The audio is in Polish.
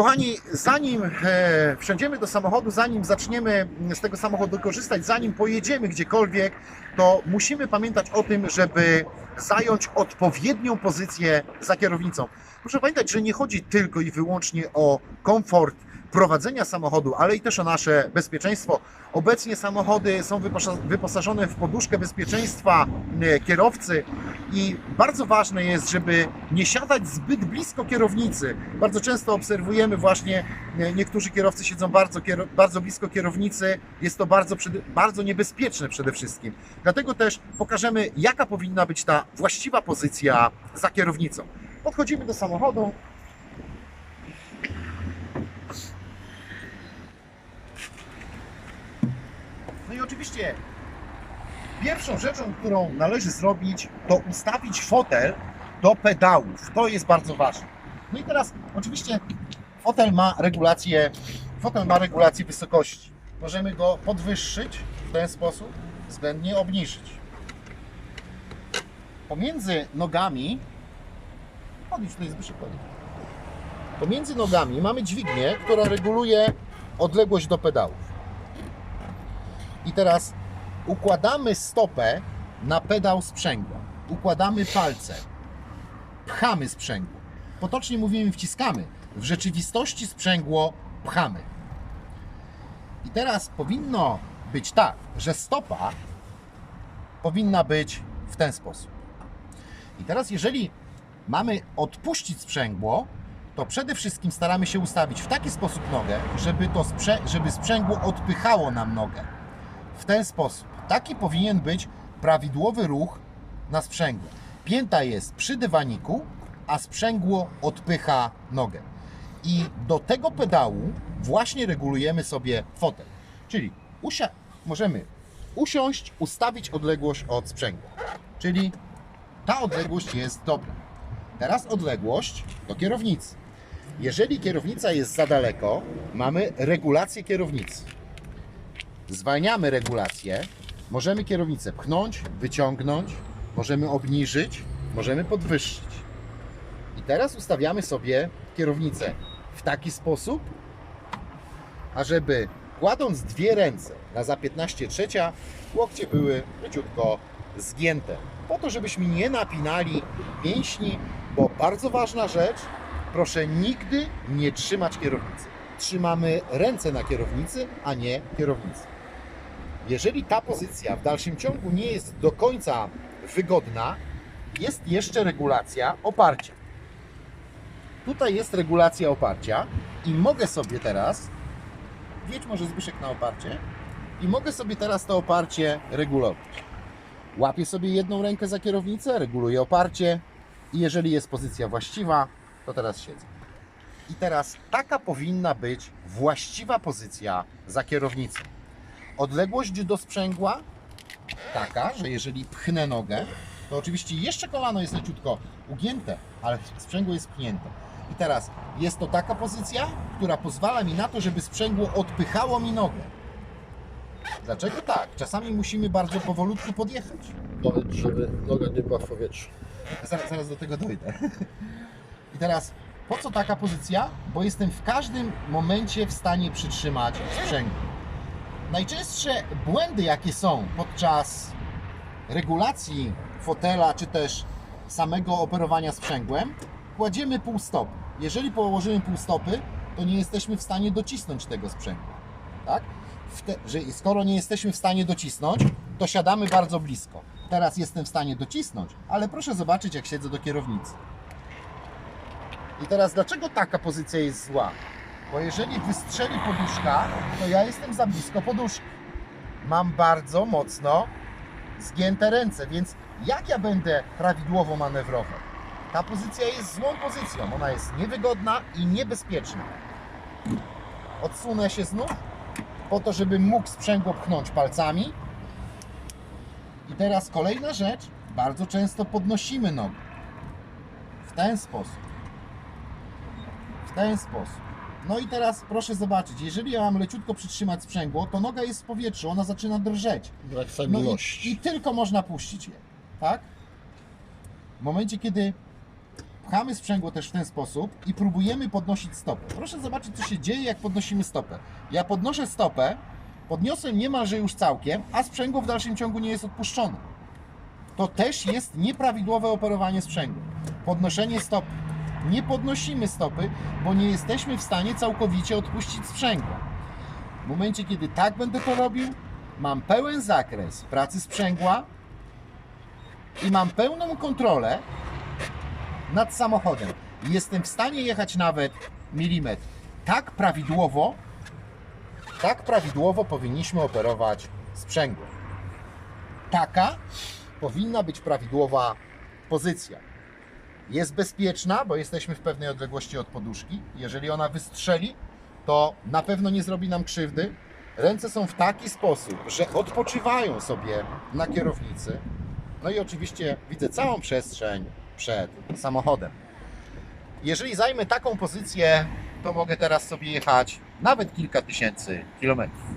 Kochani, zanim e, wsiądziemy do samochodu, zanim zaczniemy z tego samochodu korzystać, zanim pojedziemy gdziekolwiek, to musimy pamiętać o tym, żeby zająć odpowiednią pozycję za kierownicą. Proszę pamiętać, że nie chodzi tylko i wyłącznie o komfort prowadzenia samochodu, ale i też o nasze bezpieczeństwo. Obecnie samochody są wyposa- wyposażone w poduszkę bezpieczeństwa kierowcy i bardzo ważne jest, żeby nie siadać zbyt blisko kierownicy. Bardzo często obserwujemy właśnie, e, niektórzy kierowcy siedzą bardzo, bardzo blisko kierownicy. Jest to bardzo, bardzo niebezpieczne przede wszystkim. Dlatego też pokażemy, jaka powinna być ta właściwa pozycja za kierownicą. Podchodzimy do samochodu. No i oczywiście pierwszą rzeczą, którą należy zrobić, to ustawić fotel do pedałów. To jest bardzo ważne. No i teraz oczywiście fotel ma regulację, fotel ma regulację wysokości. Możemy go podwyższyć w ten sposób, względnie obniżyć. Pomiędzy nogami, podnieś tutaj Zbyszek. Pomiędzy nogami mamy dźwignię, która reguluje odległość do pedałów. I teraz układamy stopę na pedał sprzęgła. Układamy palce. Pchamy sprzęgło. Potocznie mówimy wciskamy. W rzeczywistości sprzęgło pchamy. I teraz powinno być tak, że stopa powinna być w ten sposób. I teraz jeżeli mamy odpuścić sprzęgło, to przede wszystkim staramy się ustawić w taki sposób nogę, żeby, to żeby sprzęgło odpychało nam nogę w ten sposób. Taki powinien być prawidłowy ruch na sprzęgło. Pięta jest przy dywaniku, a sprzęgło odpycha nogę. I do tego pedału właśnie regulujemy sobie fotel. Czyli usia- możemy usiąść, ustawić odległość od sprzęgła. Czyli ta odległość jest dobra. Teraz odległość do kierownicy. Jeżeli kierownica jest za daleko, mamy regulację kierownicy zwalniamy regulację, możemy kierownicę pchnąć, wyciągnąć, możemy obniżyć, możemy podwyższyć. I teraz ustawiamy sobie kierownicę w taki sposób, ażeby kładąc dwie ręce na za 15 trzecia, łokcie były leciutko zgięte. Po to, żebyśmy nie napinali mięśni, bo bardzo ważna rzecz, proszę nigdy nie trzymać kierownicy. Trzymamy ręce na kierownicy, a nie kierownicy. Jeżeli ta pozycja w dalszym ciągu nie jest do końca wygodna, jest jeszcze regulacja oparcia. Tutaj jest regulacja oparcia i mogę sobie teraz, wiedź może Zbyszek na oparcie, i mogę sobie teraz to oparcie regulować. Łapię sobie jedną rękę za kierownicę, reguluję oparcie i jeżeli jest pozycja właściwa, to teraz siedzę. I teraz taka powinna być właściwa pozycja za kierownicą. Odległość do sprzęgła taka, że jeżeli pchnę nogę, to oczywiście jeszcze kolano jest leciutko ugięte, ale sprzęgło jest pchnięte. I teraz jest to taka pozycja, która pozwala mi na to, żeby sprzęgło odpychało mi nogę. Dlaczego tak? Czasami musimy bardzo powolutku podjechać. Powiedz, żeby noga nie była w powietrzu. Zaraz, zaraz do tego dojdę. I teraz, po co taka pozycja? Bo jestem w każdym momencie w stanie przytrzymać sprzęgło. Najczęstsze błędy, jakie są podczas regulacji fotela, czy też samego operowania sprzęgłem, kładziemy pół stopy. Jeżeli położymy pół stopy, to nie jesteśmy w stanie docisnąć tego sprzęgła. Tak? Wte, że skoro nie jesteśmy w stanie docisnąć, to siadamy bardzo blisko. Teraz jestem w stanie docisnąć, ale proszę zobaczyć, jak siedzę do kierownicy. I teraz, dlaczego taka pozycja jest zła? Bo jeżeli wystrzeli poduszka, to ja jestem za blisko poduszki. Mam bardzo mocno zgięte ręce, więc jak ja będę prawidłowo manewrował? Ta pozycja jest złą pozycją. Ona jest niewygodna i niebezpieczna. Odsunę się znów, po to, żebym mógł sprzęgło pchnąć palcami. I teraz kolejna rzecz. Bardzo często podnosimy nogę. W ten sposób. W ten sposób. No i teraz proszę zobaczyć, jeżeli ja mam leciutko przytrzymać sprzęgło, to noga jest w powietrzu, ona zaczyna drżeć. Brak No i, stabilności. I tylko można puścić je, tak? W momencie, kiedy Pchamy sprzęgło też w ten sposób i próbujemy podnosić stopę. Proszę zobaczyć, co się dzieje, jak podnosimy stopę. Ja podnoszę stopę, podniosłem niemalże już całkiem, a sprzęgło w dalszym ciągu nie jest odpuszczone. To też jest nieprawidłowe operowanie sprzęgłem. Podnoszenie stopy. Nie podnosimy stopy, bo nie jesteśmy w stanie całkowicie odpuścić sprzęgła. W momencie, kiedy tak będę to robił, mam pełen zakres pracy sprzęgła i mam pełną kontrolę nad samochodem. Jestem w stanie jechać nawet milimetr. Tak prawidłowo, tak prawidłowo powinniśmy operować sprzęgłem. Taka powinna być prawidłowa pozycja. Jest bezpieczna, bo jesteśmy w pewnej odległości od poduszki. Jeżeli ona wystrzeli, to na pewno nie zrobi nam krzywdy. Ręce są w taki sposób, że odpoczywają sobie na kierownicy. No i oczywiście widzę całą przestrzeń przed samochodem. Jeżeli zajmę taką pozycję, to mogę teraz sobie jechać nawet kilka tysięcy kilometrów.